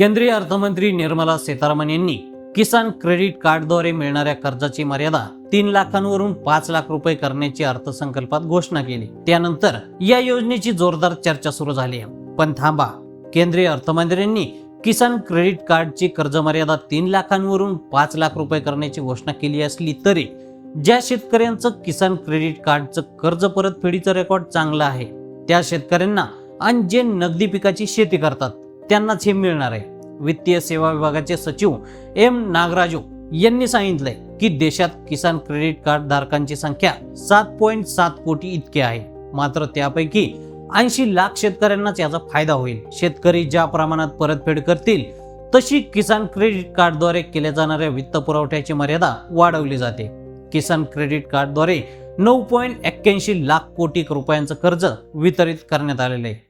केंद्रीय अर्थमंत्री निर्मला सीतारामन यांनी किसान क्रेडिट कार्डद्वारे मिळणाऱ्या कर्जाची मर्यादा तीन लाखांवरून पाच लाख रुपये करण्याची अर्थसंकल्पात घोषणा केली. त्यानंतर या योजनेची जोरदार चर्चा सुरू झाली आहे. पण थांबा. केंद्रीय अर्थमंत्र्यांनी किसान क्रेडिट कार्डची कर्ज मर्यादा तीन लाखांवरून पाच लाख रुपये करण्याची घोषणा केली असली तरी ज्या शेतकऱ्यांचं किसान क्रेडिट कार्डचं कर्ज परतफेडीचं रेकॉर्ड चांगलं आहे त्या शेतकऱ्यांना आणि जे नगदी पिकाची शेती करतात त्यांनाच हे मिळणार आहे. वित्तीय सेवा विभागाचे सचिव एम नागराजू यांनी सांगितलंय की देशात किसान क्रेडिट कार्ड धारकांची संख्या सात पॉईंट सात कोटी इतकी आहे. मात्र त्यापैकी ऐंशी लाख शेतकऱ्यांनाच याचा फायदा होईल. शेतकरी ज्या प्रमाणात परतफेड करतील तशी किसान क्रेडिट कार्डद्वारे केल्या जाणाऱ्या वित्त पुरवठ्याची मर्यादा वाढवली जाते. किसान क्रेडिट कार्डद्वारे नऊ पॉईंट एक्क्याऐंशी लाख कोटी रुपयांचं कर्ज वितरित करण्यात आलेलं आहे.